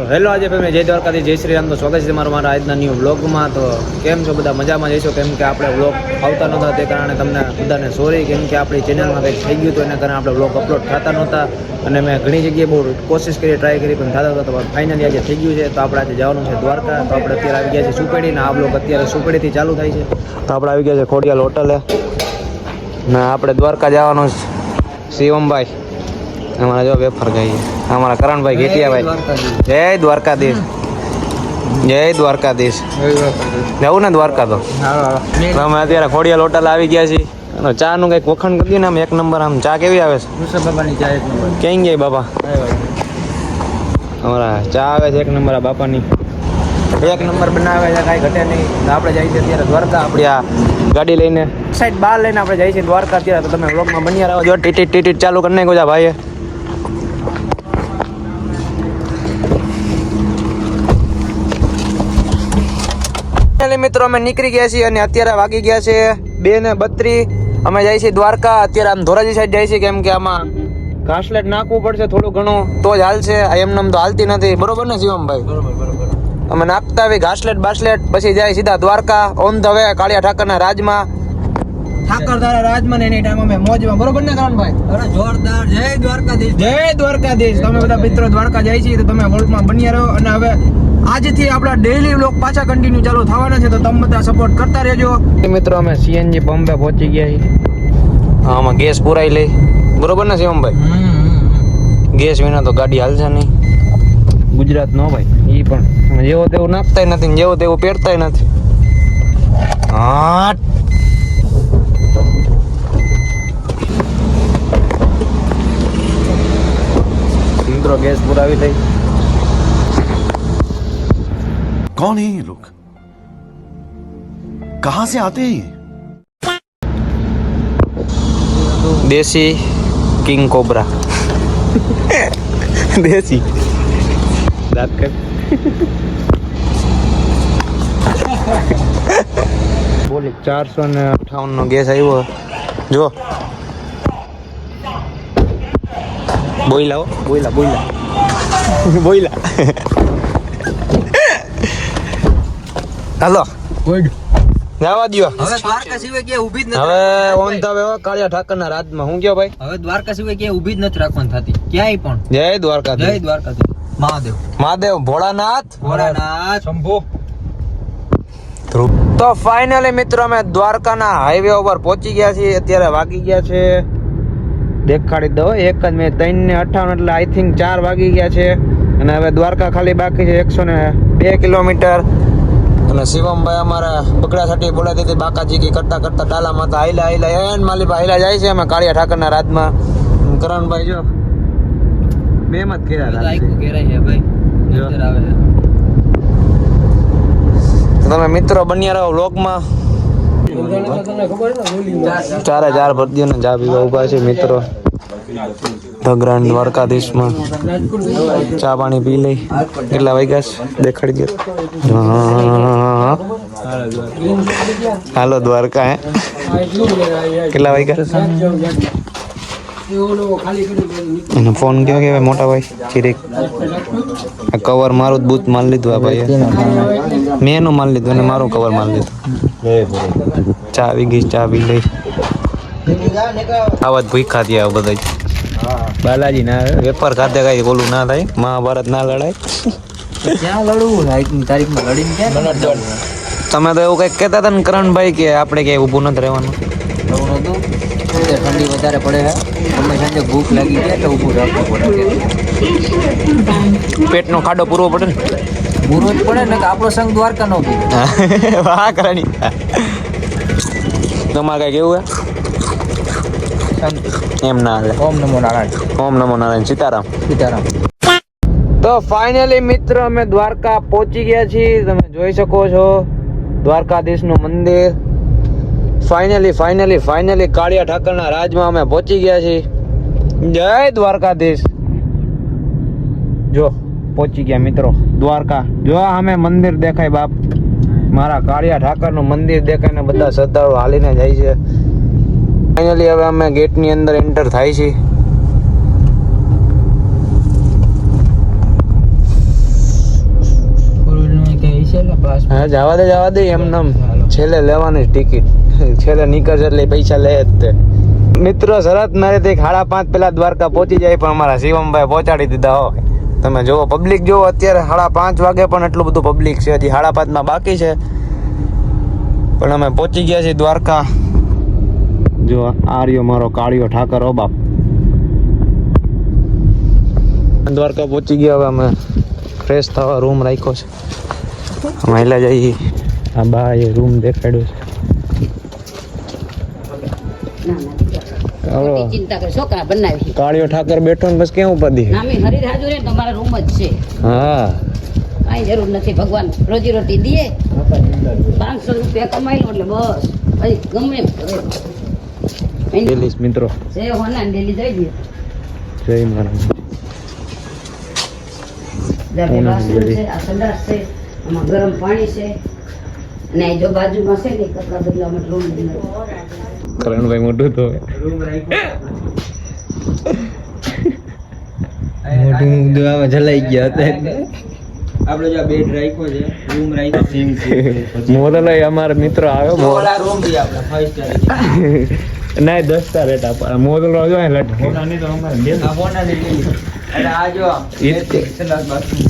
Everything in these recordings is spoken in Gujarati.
તો હેલો, આજે ભાઈ જય દ્વારકાથી જય શ્રી રામ તો સ્વાગત છે તમારું મારા આજના ન્યૂ વ્લોગમાં તો કેમ છો બધા? મજામાં જઈશું કેમ કે આપણે વ્લોગ આવતા નહોતા, તે કારણે તમને બધાને સોરી કેમ કે આપણી ચેનલમાં કંઈક થઈ ગયું હતું, એના કારણે આપણે વ્લોગ અપલોડ થતા નહોતા. અને મેં ઘણી જગ્યાએ બહુ કોશિશ કરી ટ્રાય કરી, પણ થતા હતા તો ફાઇનલી આજે થઈ ગયું છે. તો આપણે આજે જવાનું છે દ્વારકા. તો આપણે અત્યારે આવી ગયા છે સુપેડી ને આ બ્લોગ અત્યારે સુપેડીથી ચાલુ થાય છે. તો આપણે આવી ગયા છે ખોડિયાલ હોટલે ને આપણે દ્વારકા જવાનું છે. શિવમભાઈ. અમારા જો વેફર ગઈ અમારા કરણભાઈ ઘેટિયાભાઈ જય દ્વારકાધીશ. જય દ્વારકાધીશ. જવું ને દ્વારકા તો. અમે અત્યારે ખોડિયા હોટલ આવી ગયા છીએ. અને ચા નું કંઈક વખાણ કરી દઈએ ને આમ એક નંબર આમ ચા કેવી આવે છે? ક્યાં ગયા બાપા અમારા ચા આવે છે એક નંબર આ બાપાની. એક નંબર બનાવે છે કાંઈ ઘટે નહીં. આપણે જઈએ છીએ ત્યારે દ્વારકા આપણી આ ગાડી લઈને. સાઈડ બહાર લઈને આપણે જઈએ છીએ દ્વારકા ત્યારે તો તમે વ્લોગમાં બન્યા રહો. જો ટીટી ટીટી ચાલુ કરી નાખો જા ભાઈએ. મિત્રો અમે નીકળી ગયા છીએ અને અત્યારે વાગી ગયા છે બે ને બત્રી. અમે જઈએ છીએ દ્વારકા. અત્યારે આમ ધોરાજી સાઈડ જઈએ છીએ કેમ કે આમાં ઘાસલેટ નાખવું પડશે થોડું ઘણું. તો જ હાલશે આ એમને એમ તો હાલતી નથી. બરોબર ને શિવમભાઈ? બરોબર બરોબર. અમે નાખતા આવી ઘાસલેટ બાસલેટ પછી જાય સીધા Dwarka on the way Kaliya ઠાકરના rajma. ઠાકરધારા rajma any time અમે મોજમાં. બરોબર ને કરણભાઈ અરે જોરદાર. જય દ્વારકાધીશ. જય દ્વારકાધીશ. તમે બધા મિત્રો દ્વારકા જાય છીએ તો તમે વર્લ્ડમાં બન્યા રહો. અને હવે આજથી આપણા ડેઈલી વ્લોગ પાછા કન્ટિન્યુ ચાલુ થવાના છે તો તમે બધા સપોર્ટ કરતા રહેજો. મિત્રો અમે સીએનજી બોમ્બે પહોંચી ગયા છીએ. આમાં ગેસ પુરાઈ લઈ. બરોબર ને શિવમભાઈ? ગેસ વિના તો ગાડી હાલશે નહીં. ગુજરાત નો ભાઈ એ પણ. જેવો તેવું નાખતાય નથી ને જેવો તેવું પહેરતાય નથી. હા મિત્રો ગેસ પુરાવી લઈ. कौन है ये लोग कहां से आते हैं ये દેશી કિંગ કોબરા દેશી દાંત કર બોલી ચારસો ને અઠાવન નો ગેસ આવ્યો જો બોઈલા હો બોઈલા બોઈલા બોઈલા હાલો. જવા દ્યો. હવે દ્વારકા સિવાય ક્યાંય ઊભી જ નથી હવે ઓન કાળિયા ઠાકરના રાજમાં. હું ગયો ભાઈ? હવે દ્વારકા સિવાય ક્યાંય ઊભી જ નથી રાખવાની થતી. ક્યાંય પણ. જય જય દ્વારકાધીશ. દ્વારકાધીશ મહાદેવ. મહાદેવ ભોળાનાથ. ભોળાનાથ. શંભુ. તો ફાઇનલી મિત્રો અમે દ્વારકાના હાઈવે ઉપર પહોંચી ગયા છીએ. અત્યારે વાગી ગયા છે. દેખાડી દો એક જ મેં ત્રણ ને અઠાવન એટલે આઈ થિંક ચાર વાગી ગયા છે. અને હવે દ્વારકા ખાલી બાકી છે એકસો ને બે કિલોમીટર. અને શિવમભાઈ અમારા બકડા સાટી બોલાતી હતી બાકાજી કી કરતા કરતા ડાલા માતા હાઈલા હાઈલા એન માલીબા હાઈલા જાય છે અમે કાળિયા ઠાકરના રાતમાં. કરણભાઈ જો બે મત. ઘેરાય છે ભાઈ. તમે મિત્રો બન્યા રહો વ્લોગમાં. ચારે ચાર ભરતીઓને જા પીવા ઊભા છે મિત્રો. ધ ગ્રાન્ડ દ્વારકાધીશમાં ચા પાણી પી લઈ. કેટલા વાગ્યા છે? દેખાડી ગયો. હાલો દ્વારકા, હે. કેટલા વાગ્યા? એનો ફોન કયો કહેવાય મોટા ભાઈ? ચિરેક. આ કવર મારું બૂથ માલ લીધું આ ભાઈ મેં એનું માલ લીધું અને મારું કવર માલ લીધું. ચા આવી ગઈ, ચા પી લઈ. આવા જ ભૂખા થયા બધા. બાલાજી ના વેપાર ખાતે કઈ ઓલું ના થાય. મહાભારત ના લડાય. ક્યાં લડવું? આજની તારીખમાં લડીને ક્યાં તમે તો એવું કંઈક કહેતા હતા ને કરણભાઈ કે આપણે ક્યાંય ઊભું નથી રહેવાનું. ઠંડી વધારે પડે છે તમે સાંજે ભૂખ લાગી જાય તો ઊભું રાખવું પડે પેટનો ખાડો પૂરવો પડે ને. પૂરવો જ પડે ને આપણો સંઘ દ્વારકા નો વાહ કરણી. તમારે કઈ કેવું હે? એમ ના હાલે. ઓમ નમો નારાયણ. ઓમ નમો નારાયણ. સીતારામ. સીતારામ. તો ફાઇનલી મિત્ર અમે દ્વારકા પહોંચી ગયા છીએ. તમે જોઈ શકો છો દ્વારકાધીશનું મંદિર. ફાઇનલી ફાઇનલી ફાઇનલી કાળિયા ઠાકરના રાજમાં અમે પહોંચી ગયા છીએ. જય દ્વારકાધીશ. જો પહોંચી ગયા મિત્રો. દ્વારકા. જો અમે મંદિર દેખાય બાપ. મારા કાળિયા ઠાકરનું મંદિર દેખાય ને બધા શ્રદ્ધાળુ હાલીને જાય છે. ફાઇનલી હવે અમે ગેટની અંદર એન્ટર થાય છે. હા જવા દે જવા દે એમ નમ. છેલ્લે લેવાની ટિકિટ છેલ્લે નીકળશે એટલે પૈસા લે જ તે. મિત્રો શરત મારે સાડા પાંચ પેલા દ્વારકા પહોંચી જાય પણ અમારા શિવમભાઈ પહોંચાડી દીધા હો. તમે જુઓ પબ્લિક જુઓ અત્યારે સાડા પાંચ વાગે પણ એટલું બધું પબ્લિક છે. હજી સાડા પાંચમાં બાકી છે. પણ અમે પહોંચી ગયા છીએ દ્વારકા. જો આ રહ્યો મારો કાળિયો ઠાકર ઓ બાપ. દ્વારકા પહોંચી ગયા હવે અમે ફ્રેશ થવા રૂમ રાખ્યો છે. મહિલા જઈ આ બા એ રૂમ દેખાડ્યો છે. કાળિયો ઠાકર બેઠો ને બસ ક્યાં ઉપાધી રૂમ જ છે. હા. કાંઈ જરૂર નથી ભગવાન રોજી રોટી દે. પાંચસો રૂપિયા કમાઈ લો એટલે બસ. ગમે પેલીસ મિત્રો જે હોના ને ડેલી જઈ દે જય મારા ગરમ પાણી છે અને આ જો બાજુમાં છે ને કપડા બદલા માટે રૂમ. કરણભાઈ મોટું તો મોટું દવામાં જલાઈ ગયા હતા આપણે જો બેડ રાખ્યો છે રૂમ રાખ્યો છે. મોરલો અમારો મિત્ર આવ્યો મોર. રૂમ બી આપણે ફાઈવ સ્ટાર ના દસ તા રેટા મોરલો જો અહીં લટકે આ ફોટા એટલે આ જો એ જ તે. સંડાસ બાથરૂમ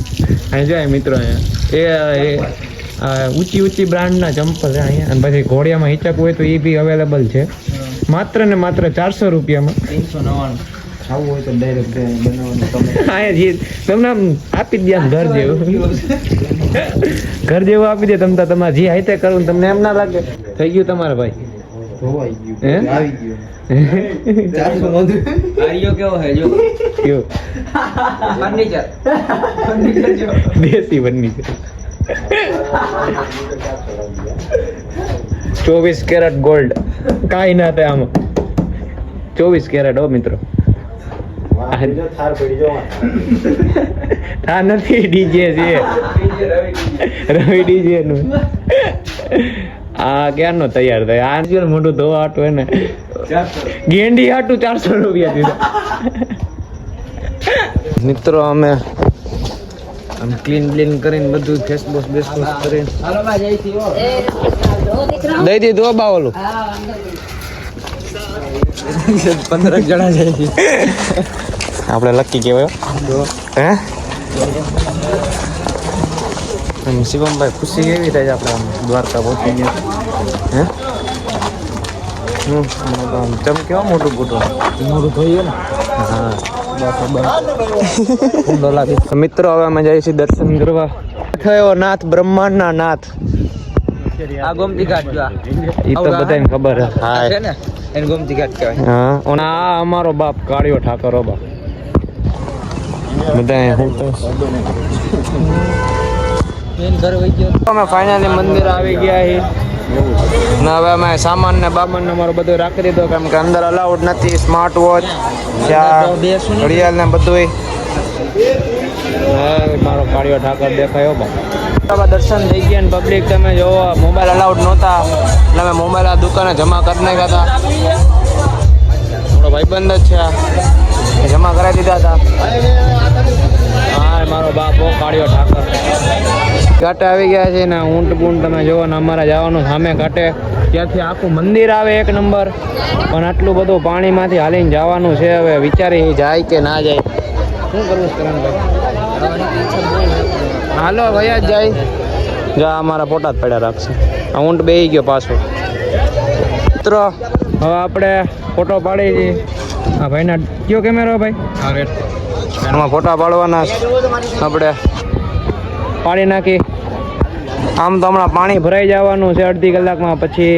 અહીં જો મિત્રો અહીંયા. એ ઊંચી ઊંચી બ્રાન્ડના ચંપલ છે અહીંયા. અને પછી ઘોડિયામાં હિચક હોય તો એ બી અવેલેબલ છે. માત્ર ને માત્ર ચારસો રૂપિયામાં. ત્રણસો નવ્વાણું. ખાવું હોય તો ડાયરેક્ટ બનાવવાનું તમે. અહીંયા જે તમને આમ આપી જ દે ઘર જેવું. ઘર જેવું આપી દે તમ તમારે જે હાઈતે કરવું તમને એમ ના લાગે. થઈ ગયું તમારે ભાઈ. ધોવાઈ ગયું આવી ગયું. ચારસો આર્યો કેવો હે જો? કેવો? ફર્નિચર ફર્નિચર જો દેશી ફર્નિચર ચોવીસ કેરેટ ગોલ્ડ કાંઈ ના થાય આમાં. ચોવીસ કેરેટ હો મિત્રો. થાર નથી ડીજે છે. રવિ ડીજે. નું આ ક્યારનો તૈયાર થાય? આ જો મોટું ધોવા હાટું એને. ગેંડી હાટું ચારસો રૂપિયા દીધા. મિત્રો અમે આમ ક્લીન બ્લીન કરીને બધું ફેસ બોસ બેસ બોસ કરીને. હાલો બા જઈ છી એ જો દઈ દીધું હો બા ઓલું પંદર જણા જાય આપણે લકી કહેવાય. હો. શિવમભાઈ ખુશી કેવી થાય છે આપણે આમ દ્વારકા પહોંચી ગયા? હે? હો મોટું મોટું મોટું થયું ને? હા. મિત્રો હવે અમે જઈએ છીએ દર્શન કરવા. થયો નાથ બ્રહ્માંડના નાથ. આ ગોમતી ઘાટ એ તો બધાને ખબર હા છે ને? એને ગોમતી ઘાટ કહેવાય. હા. અને આ અમારો બાપ કાળિયો ઠાકર બાપ. બધા હું તો અમે ફાઇનલી મંદિર આવી ગયા છીએ. ને હવે અમે સામાન ને બામાન ને અમારું બધું રાખી દીધું કેમ કે અંદર અલાઉડ નથી સ્માર્ટ વોચ ઘડિયાળ ને બધું મારો કાળિયો ઠાકર દેખાયો બા દર્શન થઈ ગયા ને પબ્લિક તમે જોવો મોબાઈલ અલાઉડ નહોતા. એટલે અમે મોબાઈલ આ દુકાને જમા કરી નાખ્યા હતા. થોડો ભાઈબંધ જ છે જમા કરાવી દીધા હતા. હા મારો બાપ કાળિયો ઠાકર. ઘાટે આવી ગયા છે ને ઊંટ બૂંટ તમે જોવો ને અમારે જવાનું સામે ઘાટે. ત્યાંથી આખું મંદિર આવે એક નંબર. પણ આટલું બધું પાણીમાંથી હાલીને જવાનું છે હવે વિચારી જાય કે ના જાય. શું કરવું કરણભાઈ હાલો ભૈયા જ જાય. જા અમારા ફોટા જ પડ્યા રાખશે. આ ઊંટ બેહી ગયો પાછો. મિત્રો હવે આપણે ફોટો પાડી છીએ આ ભાઈના કયો કેમેરો ભાઈ? એમાં ફોટા પાડવાના આપણે પાડી નાખી આમ તો હમણાં પાણી ભરાઈ જવાનું છે અડધી કલાકમાં પછી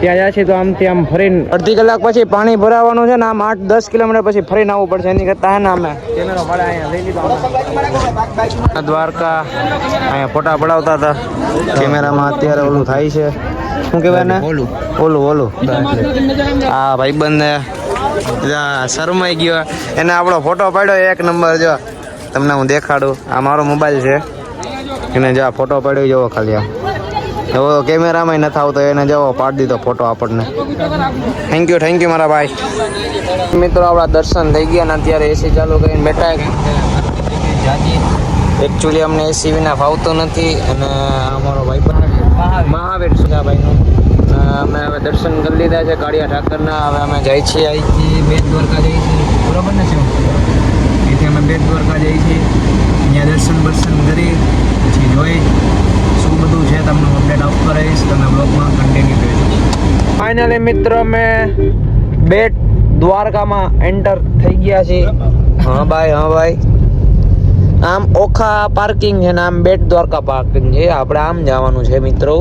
ત્યાં જાય છે તો આમથી આમ ફરીને અડધી કલાક પછી પાણી ભરાવાનું છે ને આમ આઠ દસ કિલોમીટર પછી ફરીને આવવું પડશે. એની કરતા હે ને અમે. કેમેરો અહીંયા લઈ લીધો. દ્વારકા અહીંયા ફોટા પડાવતા હતા. કેમેરામાં અત્યારે ઓલું થાય છે. શું કહેવાય ને ઓલું. ઓલું ઓલું. હા. ભાઈબંધ ને શરમાઈ ગયો. એને આપણો ફોટો પાડ્યો એક નંબર જો. તમને હું દેખાડું. આ મારો મોબાઈલ છે. એને જો ફોટો પાડ્યો જવો ખાલી એવો કેમેરામાં નથી આવતો, એને જવો પાડી દીધો ફોટો આપણને. થેન્ક યુ થેન્ક યુ મારા ભાઈ. મિત્રો, આપણા દર્શન થઈ ગયા ને અત્યારે એસી ચાલુ કરીને બેઠા એકચ્યુઅલી અમને એસી વિના ફાવતું નથી અને અમારો ભાઈ પણ મહાવીર. સુધાભાઈનો. અમે હવે દર્શન કરી લીધા છે કાળિયા ઠાકરના. હવે અમે જઈએ છીએ અહીંથી બેટ દ્વારકા જઈએ છીએ. બરોબર ને છે અહીંથી અમે બેટ દ્વારકા જઈએ છીએ. અહીંયા દર્શન બર્શન કરી જોઈ. શું બધું છે તમને અપડેટ આપતો રહીશ તમે બ્લોગમાં કન્ટિન્યુ કરજો ફાઇનલી મિત્રો અમે બેટ દ્વારકામાં એન્ટર થઈ ગયા છીએ. હા ભાઈ હા ભાઈ. આમ ઓખા પાર્કિંગ છે ને આમ બેટ દ્વારકા પાર્કિંગ છે. આપણે આમ જવાનું છે મિત્રો.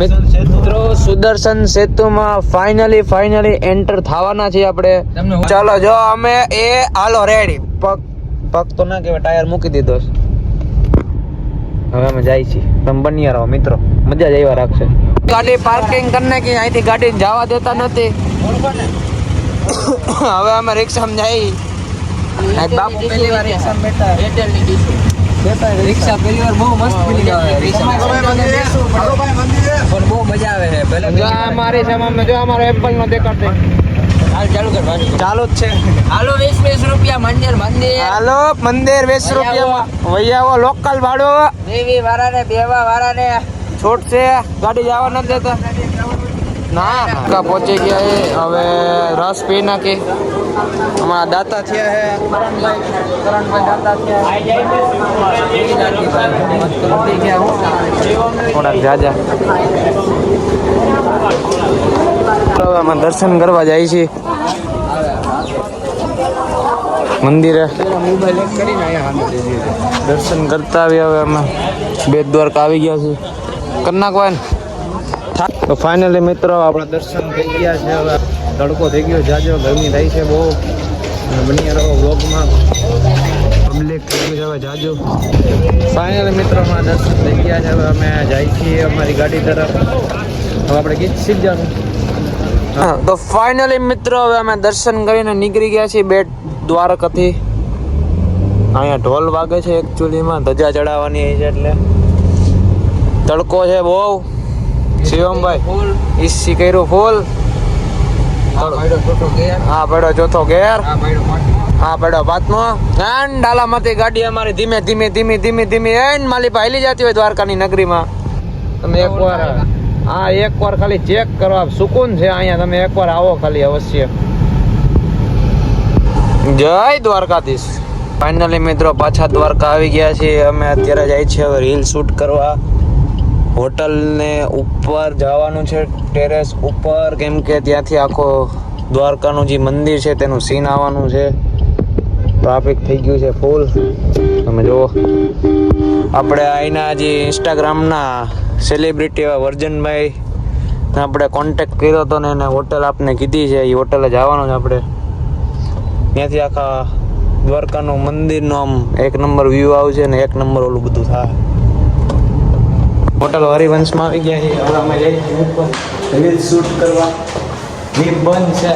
મિત્રો સુદર્શન સેતુમાં ફાઇનલી ફાઇનલી એન્ટર થવાના છીએ આપણે. ચાલો જો અમે એ હાલો રેડી પગ પગ તો ના કહેવાય ટાયર મૂકી દીધો છે. હવે અમે જાય છીએ. તમે બની રહો મિત્રો. મજા જ આવ્યા રાખશે. ગાડી પાર્કિંગ કરીને કે અહીંથી ગાડી જવા દેતા નથી. હવે અમે રિક્ષામાં જઈ બાપુ પહેલી વાર રિક્ષામાં બેઠા. એરટેલની ડીશો. રિક્ષા પહેલી વાર બહુ મસ્ત ફીલિંગ આવે. પણ બહુ મજા આવે છે. જો આ સામે જો અમારો એપલ નો દેખાડ દે હાલ ચાલુ કર ચાલુ જ છે. હાલો વીસ વીસ રૂપિયા મંદિર મંદિર. હાલો મંદિર વીસ રૂપિયા વૈયાવો લોકલ ભાડો. દેવી વાળાને બેવા વાળાને. છોટ છે. ગાડી જવા નથી દેતા. ના ના પહોંચી ગયા છે. હવે રસ પી નાખી. અમારા દાતા થયા કરણભાઈ દાતા થયા થોડાક જાજા અમે દર્શન કરવા જાય છીએ મંદિરે. દર્શન કરતા આવી હવે અમે બે દ્વારકા આવી ગયા છીએ કરી તો ફાઇનલી મિત્રો આપણા દર્શન થઈ ગયા છે હવે. તડકો થઈ ગયો, જાજો, ગરમી થાય છે બહુ. બની રહો વ્લોગમાં પબ્લિક થઈ ગયું છે હવે, જાજો. ફાઇનલી મિત્રો અમારા દર્શન થઈ ગયા છે. હવે અમે જાય છીએ અમારી ગાડી તરફ. હવે આપણે ગીત સીધવાનું તો ફાઇનલી મિત્રો હવે અમે દર્શન કરીને નીકળી ગયા છીએ બેટ દ્વારકાથી. અહીંયા ઢોલ વાગે છે એકચ્યુઅલીમાં ધજા ચડાવવાની છે એટલે. તડકો છે બહુ. શિવમભાઈ ઈસી કર્યું ફૂલ. હા પડ્યો ચોથો પાંચમો હા પડ્યો પાંચમો એન ડાલામાંથી ગાડી અમારી ધીમે ધીમે ધીમે ધીમે ધીમે એન માલી હાલી જતી હોય દ્વારકાની નગરીમાં. તમે એકવાર હા એકવાર ખાલી ચેક કરવા. સુકૂન છે અહીંયા. તમે એકવાર આવો ખાલી અવશ્ય. જય દ્વારકાધીશ. ફાઇનલી મિત્રો, પાછા દ્વારકા આવી ગયા છીએ. અમે અત્યારે જાય છે હવે રીલ શૂટ કરવા. હોટલને ઉપર જવાનું છે ટેરેસ ઉપર. કેમ કે ત્યાંથી આખો દ્વારકાનું જે મંદિર છે, તેનું સીન આવવાનું છે. ટ્રાફિક થઈ ગયું છે ફૂલ તમે જુઓ. આપણે અહીંના જે ઇન્સ્ટાગ્રામના સેલિબ્રિટી એવા વર્જનભાઈ. આપણે કોન્ટેક્ટ કર્યો હતો ને એને હોટલ આપને કીધી છે એ હોટલે જવાનું છે આપણે. ત્યાંથી આખા દ્વારકાનું મંદિરનો આમ એક નંબર વ્યૂ આવશે ને એક નંબર ઓલું બધું થાય. હોટલ હરિવંશમાં આવી ગયા છે હવે અમે જઈએ રીલ શૂટ કરવા. લીપ બંધ છે.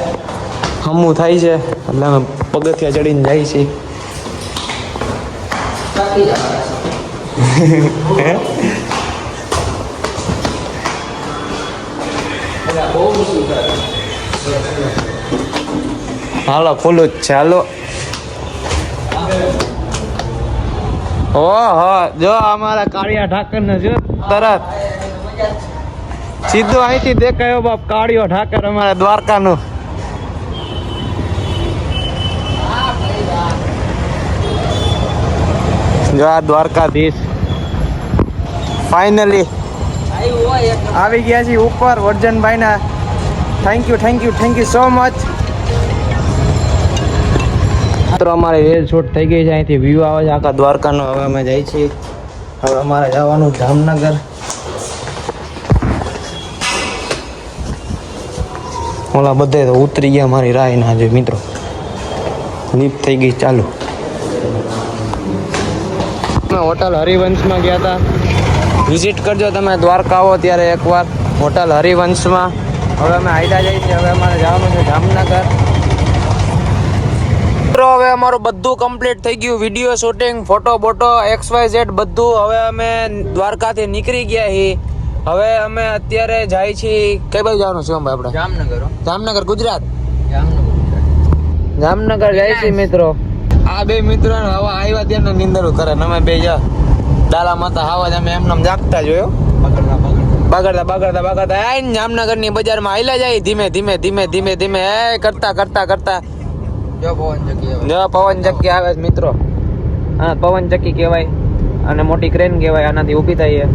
હમું થાય છે. એટલે અમે પગથિયા ચડીને જાય છીએ. હે? હાલો, ખુલ્લું જ છે. હાલો. ઓહો, જો અમારા કાળિયા ઠાકર ને જો તરત. સીધો અહીંથી દેખાયો બાપ કાળિયો ઠાકર અમારા દ્વારકાનું. જો આ દ્વારકાધીશ. ફાઇનલી આવી ગયા છીએ ઉપર, વર્જનભાઈના. Thank you thank you thank you so much મિત્રો, અમારે રેલ શૂટ થઈ ગઈ છે. અહીંથી વ્યૂ આવે છે. આખા દ્વારકાનો. હવે અમે જઈએ છીએ. હવે અમારે જવાનું જામનગર ઓલા બધે તો ઉતરી ગયા મારી રાહ ના મિત્રો. લીપ થઈ ગઈ ચાલુ. હોટલ હરિવંશમાં ગયા હતા. વિઝિટ કરજો તમે દ્વારકા આવો ત્યારે એકવાર. હોટલ હરિવંશમાં. હવે અમે આઈડા જઈએ છીએ. હવે અમારે જવાનું છે જામનગર મિત્રો હવે અમારું બધું કમ્પ્લીટ થઈ ગયું. વીડિયો શૂટિંગ ફોટો બોટો એક્સ વાય ઝેડ બધું હવે અમે દ્વારકાથી નીકળી ગયા છીએ હવે અમે અત્યારે જાય છીએ કઈ બાજુ જવાનું છે આપણે? જામનગર જામનગર ગુજરાત? જામનગર જામનગર જાય છે મિત્રો. આ બે મિત્રો હવે આવ્યા ત્યાં નિંદર કરે અમે બે જા. ડાલા માતા હાવા જ અમે એમને જાગતા જોયો બગડતા બગડતા. બગડતા જામનગરની બજારમાં આયલા જાય ધીમે ધીમે ધીમે ધીમે ધીમે. એ કરતા કરતા કરતા. જો પવન જગ્યા જો પવન ચક્કી આવે છે મિત્રો. હા પવન ચક્કી કહેવાય અને મોટી ક્રેન કહેવાય આનાથી ઊભી થાય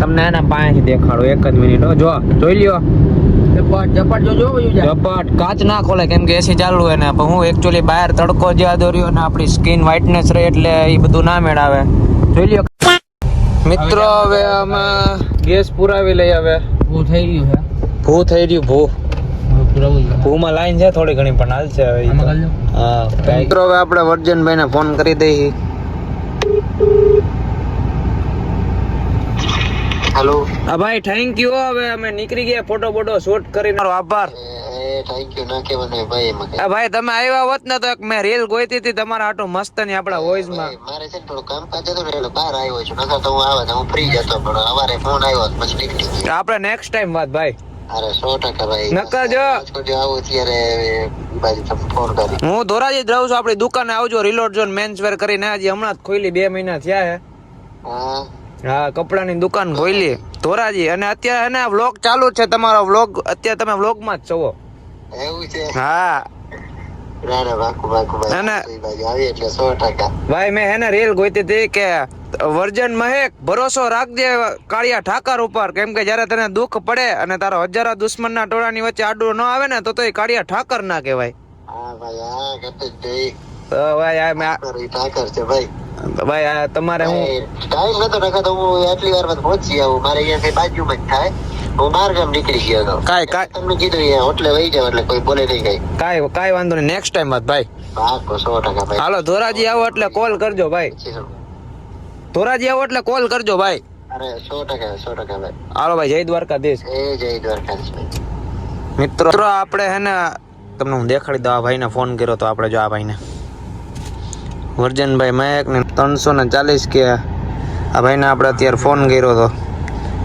તમને એના પાસેથી દેખાડો એક જ મિનિટ હો. જો જોઈ લ્યો. ઝપાટ કાચ ના ખોલે કેમ કે એસી ચાલુ હોય ને. હું એકચ્યુઅલી બહાર તડકો જ્યાં દોર્યો ને આપણી સ્કિન વ્હાઇટનેસ રહે એટલે એ બધું ના મેળાવે. જોઈ લ્યો. મિત્રો હવે અમે ગેસ પુરાવી લઈ હવે ભૂ થઈ રહ્યું છે. ભૂ થઈ રહ્યું ભૂ. ભૂમાં લાઈન છે થોડી ઘણી પણ હાલ છે હવે. હા મિત્રો હવે આપણે વર્જનભાઈ ને ફોન કરી દઈએ. હેલો હા ભાઈ થેન્ક યુ હવે અમે નીકળી ગયા ફોટો બોટો શૂટ કરીને. મારો આભાર. એ થેન્ક યુ ના કહેવાનું ભાઈ તમે આવ્યા હોત ને તો એક મેં રીલ ગોઈતી હતી તમારા હાટુ મસ્તની આપણા વોઇસમાં. મારે છે ને થોડું કામકાજ હતું એટલે બહાર આવ્યો છું. નકર તો હું આવે તો હું ફ્રી જ પણ અમારે ફોન આવ્યો પછી નીકળી આપણે નેક્સ્ટ ટાઈમ વાત ભાઈ. અરે સો ટકા ભાઈ. નકર જો. આવું ત્યારે હું ધોરાજી જ રહું છું આપણી દુકાને આવજો રિલોડ ઝોન મેન્સ વેર કરીને હજી હમણાં જ ખોલી બે મહિના થયા હે. કપડાની દુકાન ખોલી ધોરાજી અને અત્યારે એને વ્લોગ ચાલુ છે તમારો વ્લોગ અત્યારે તમે વ્લોગમાં જ છો. એવું છે. હા. ભાઈ ના, ના. મેં હેને રીલ ગોતી હતી કે વર્જન મહેક ભરોસો રાખજે કાળિયા ઠાકર ઉપર. કેમ કે જયારે તને દુઃખ પડે અને તારો હજારો દુશ્મનના ટોળાની વચ્ચે આડું ન આવે ને તો તો એ કાળિયા ઠાકર ના કહેવાય. તો ભાઈ ઠાકર છે ભાઈ. ભાઈ આ તમારે હું ટાઈમ નતો તો હું આટલી વારમાં પહોંચી આવું. મારે અહીંયા બાજુમાં જ થાય. હું બાર ગામ નીકળી ગયો હતો કાંઈ કાઈ. તમને કીધું એ હોટલે વહી જાવ એટલે કોઈ બોલે નહીં કઈ. કાઈ કાઈ વાંધો નહીં. નેક્સ્ટ ટાઈમ વાત ભાઈ. પાકો સો ટકા ભાઈ. હાલો ધોરાજી આવો એટલે કોલ કરજો ભાઈ. ધોરાજી આવો એટલે કોલ કરજો ભાઈ. અરે સો ટકા સો ટકા ભાઈ. હાલો ભાઈ જય દ્વારકાધીશ. એ જય દ્વારકાધીશ મિત્રો મિત્રો આપણે હે ને તમને હું દેખાડી દઉં આ ભાઈને ફોન કર્યો તો આપણે જો આ ભાઈને. વર્જનભાઈ મહેક ને ત્રણસો ને ચાલીસ કે આ ભાઈને આપણે અત્યારે ફોન કર્યો હતો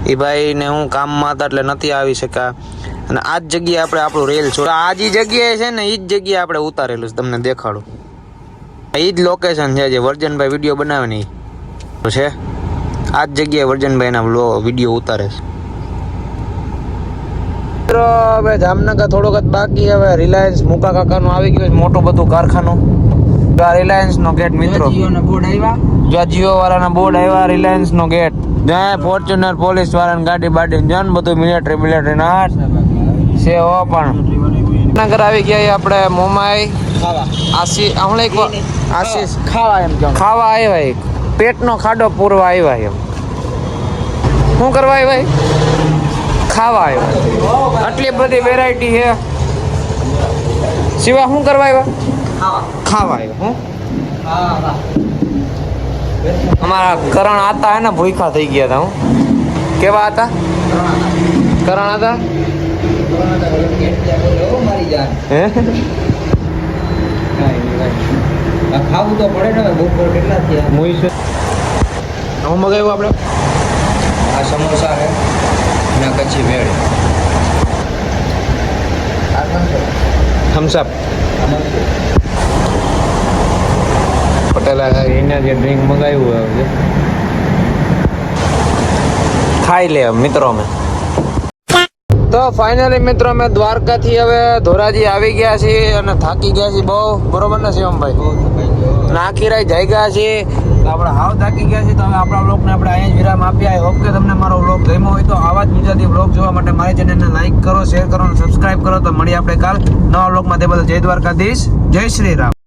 એ ભાઈને હું કામમાં હતા એટલે નથી આવી શક્યા. અને આ જ જગ્યાએ આપણે આપણું રેલ છોડ આ જે જગ્યાએ છે ને એ જ જગ્યાએ આપણે ઉતારેલું છે તમને દેખાડું. એ જ લોકેશન છે જે વર્જનભાઈ વીડિયો બનાવે ને છે? આ જ જગ્યાએ વર્જનભાઈના વીડિયો ઉતારે છે. મિત્રો હવે જામનગર થોડોક જ બાકી હવે રિલાયન્સ મુકા કાકાનું આવી ગયું છે મોટું બધું કારખાનું. જો આ રિલાયન્સ નો ગેટ મિત્રો. જીઓના બોર્ડ આવ્યા. જો આ જીઓ વાળાના બોર્ડ આવ્યા રિલાયન્સ નો ગેટ જ્યાં ફોર્ચ્યુનર પોલીસ વાળાની ગાડી બાડી જ્યાં બધું મિલિટરી મિલિટરી ના છે હો પણ. નગર આવી ગયા છે આપણે મોમાઈ. આશી હમણાં એક વા- આશીષ. ખાવા એમ જાણ ખાવા આવ્યા એક. પેટનો ખાડો પૂરવા આવ્યા એમ. શું કરવા આવ્યા ખાવા આવ્યા. આટલી બધી વેરાયટી છે. સિવા શું કરવા આવ્યા? ખાવા. આવ્યા હું? અમારા કરણ આતા હે ને ભૂખા થઈ ગયા હતા હું. કેવા હતા? કરણ હતા હે? ખાવું તો પડે ને બપોર કેટલા થયા મુઈ શું મગાવ્યું આપણે આ સમોસા છે ના કચ્છી ભેળ. થમ્સઅપ પટેલ એને જે ડ્રિંક મંગાવ્યું હવે ખાઈ લે મિત્રો અમે. તો ફાઇનલી મિત્રો અમે દ્વારકાથી હવે ધોરાજી આવી ગયા છીએ અને થાકી ગયા છીએ બહુ. બરોબર ને શિવમભાઈ? નાખી આખી જઈ ગયા છીએ. આપણે હાવ થાકી ગયા છીએ. તો હવે આપણા બ્લોગને આપણે અહીંયા જ વિરામ આપ્યા આઈ હોપ કે તમને મારો બ્લોગ ગમ્યો હોય તો આવા જ ગુજરાતી બ્લોગ જોવા માટે મારી ચેનલને લાઈક કરો શેર કરો અને સબસ્ક્રાઈબ કરો. તો મળીએ આપણે કાલ નવા બ્લોગમાં તે બદલ જય દ્વારકાધીશ. જય શ્રી રામ.